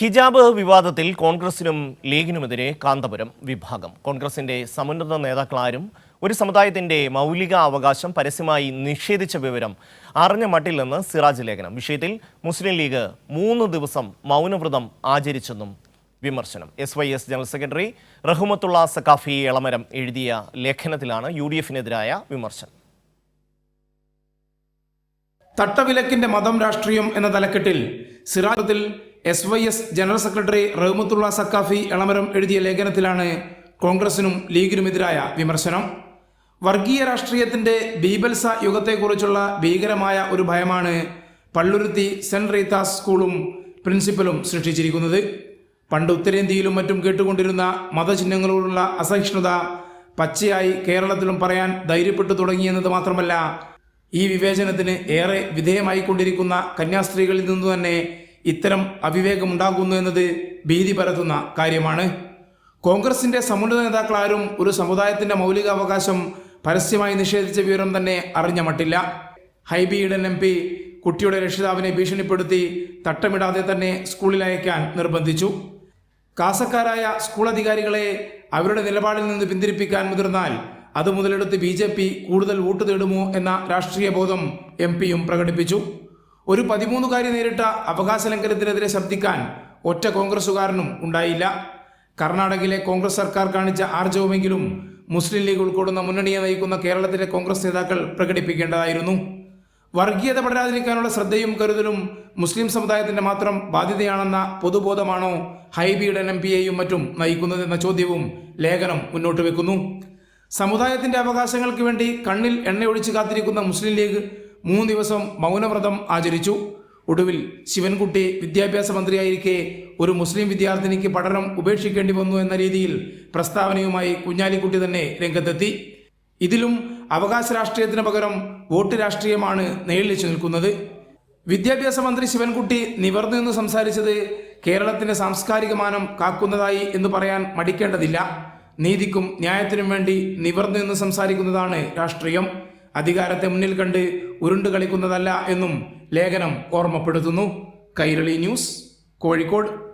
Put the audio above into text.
ഹിജാബ് വിവാദത്തിൽ കോൺഗ്രസിനും ലീഗിനുമെതിരെ കാന്തപുരം വിഭാഗം. കോൺഗ്രസിന്റെ സമുന്നത നേതാക്കളാരും ഒരു സമുദായത്തിന്റെ മൗലിക അവകാശം പരസ്യമായി നിഷേധിച്ച വിവരം അറിഞ്ഞ മട്ടിൽ നിന്ന് സിറാജ് ലേഖനം. വിഷയത്തിൽ മുസ്ലിം ലീഗ് മൂന്ന് ദിവസം മൗനവ്രതം ആചരിച്ചെന്നും വിമർശനം. S Y S general secretary Rahmathulla Saqafi Elamaram എഴുതിയ ലേഖനത്തിലാണ് യു ഡി എഫിനെതിരായ വിമർശനം. തട്ടവിലക്കിന്റെ മതം രാഷ്ട്രീയം എന്ന തലക്കെട്ടിൽ സിറാജത്തിൽ S Y S general secretary Rahmathulla Saqafi Elamaram എഴുതിയ ലേഖനത്തിലാണ് കോൺഗ്രസിനും ലീഗിനുമെതിരായ വിമർശനം. വർഗീയ രാഷ്ട്രീയത്തിന്റെ ബീബൽസ യുഗത്തെക്കുറിച്ചുള്ള ഭീകരമായ ഒരു ഭയമാണ് പള്ളുരുത്തി സെന്റ് റീത്താസ് സ്കൂളും പ്രിൻസിപ്പലും സൃഷ്ടിച്ചിരിക്കുന്നത്. പണ്ട് ഉത്തരേന്ത്യയിലും മറ്റും കേട്ടുകൊണ്ടിരുന്ന മതചിഹ്നങ്ങളോടുള്ള അസഹിഷ്ണുത പച്ചയായി കേരളത്തിലും പറയാൻ ധൈര്യപ്പെട്ടു തുടങ്ങിയെന്നത് മാത്രമല്ല ഈ വിവേചനത്തിന് ഏറെ വിധേയമായിക്കൊണ്ടിരിക്കുന്ന കന്യാസ്ത്രീകളിൽ നിന്നു തന്നെ ഇത്തരം അവിവേകമുണ്ടാകുന്നു എന്നത് ഭീതി പരത്തുന്ന കാര്യമാണ്. കോൺഗ്രസിന്റെ സമുന്നത നേതാക്കളാരും ഒരു സമുദായത്തിന്റെ മൗലികാവകാശം പരസ്യമായി നിഷേധിച്ച വിവരം തന്നെ അറിഞ്ഞ മട്ടില്ല. ഹൈബി ഈഡൻ എം പി കുട്ടിയുടെ രക്ഷിതാവിനെ ഭീഷണിപ്പെടുത്തി തട്ടമിടാതെ തന്നെ സ്കൂളിൽ അയക്കാൻ നിർബന്ധിച്ചു. കാസക്കാരായ സ്കൂൾ അധികാരികളെ അവരുടെ നിലപാടിൽ നിന്ന് പിന്തിരിപ്പിക്കാൻ മുതിർന്നാൽ അത് മുതലെടുത്ത് ബി കൂടുതൽ വോട്ട് തേടുമോ എന്ന രാഷ്ട്രീയ ബോധം എം പ്രകടിപ്പിച്ചു. ഒരു പതിമൂന്നുകാരി നേരിട്ട അവകാശ ലംഘനത്തിനെതിരെ ശബ്ദിക്കാൻ ഒറ്റ കോൺഗ്രസുകാരനും ഉണ്ടായില്ല. കർണാടകയിലെ കോൺഗ്രസ് സർക്കാർ കാണിച്ച ആർജവമെങ്കിലും മുസ്ലിം ലീഗ് ഉൾക്കൊള്ളുന്ന മുന്നണിയെ നയിക്കുന്ന കേരളത്തിലെ കോൺഗ്രസ് നേതാക്കൾ പ്രകടിപ്പിക്കേണ്ടതായിരുന്നു. വർഗീയത പടരാതിരിക്കാനുള്ള ശ്രദ്ധയും കരുതലും മുസ്ലിം സമുദായത്തിന്റെ മാത്രം ബാധ്യതയാണെന്ന പൊതുബോധമാണോ ഹൈബിയുടെ എം പി എയും മറ്റും നയിക്കുന്നതെന്ന ചോദ്യവും ലേഖനം മുന്നോട്ട് വെക്കുന്നു സമുദായത്തിന്റെ അവകാശങ്ങൾക്ക് വേണ്ടി കണ്ണിൽ എണ്ണയൊഴിച്ച് കാത്തിരിക്കുന്ന മുസ്ലിം ലീഗ് മൂന്ന് ദിവസം മൗനവ്രതം ആചരിച്ചു. ഒടുവിൽ ശിവൻകുട്ടി വിദ്യാഭ്യാസ മന്ത്രിയായിരിക്കെ ഒരു മുസ്ലിം വിദ്യാർത്ഥിനിക്ക് പഠനം ഉപേക്ഷിക്കേണ്ടി വന്നു എന്ന രീതിയിൽ പ്രസ്താവനയുമായി കുഞ്ഞാലിക്കുട്ടി തന്നെ രംഗത്തെത്തി. ഇതിലും അവകാശ രാഷ്ട്രീയത്തിന് പകരം വോട്ട് രാഷ്ട്രീയമാണ് നേളിച്ചു നിൽക്കുന്നത്. വിദ്യാഭ്യാസ മന്ത്രി ശിവൻകുട്ടി നിവർന്നു നിന്ന് സംസാരിച്ചത് കേരളത്തിന്റെ സാംസ്കാരിക മാനം കാക്കുന്നതായി എന്ന് പറയാൻ മടിക്കേണ്ടതില്ല. നീതിക്കും ന്യായത്തിനും വേണ്ടി നിവർന്നു നിന്ന് സംസാരിക്കുന്നതാണ് രാഷ്ട്രീയം. അധികാരത്തെ മുന്നിൽ കണ്ട് ഉരുണ്ടു കളിക്കുന്നതല്ല എന്നും ലേഖനം ഓർമ്മപ്പെടുത്തുന്നു. കൈരളി ന്യൂസ് കോഴിക്കോട്.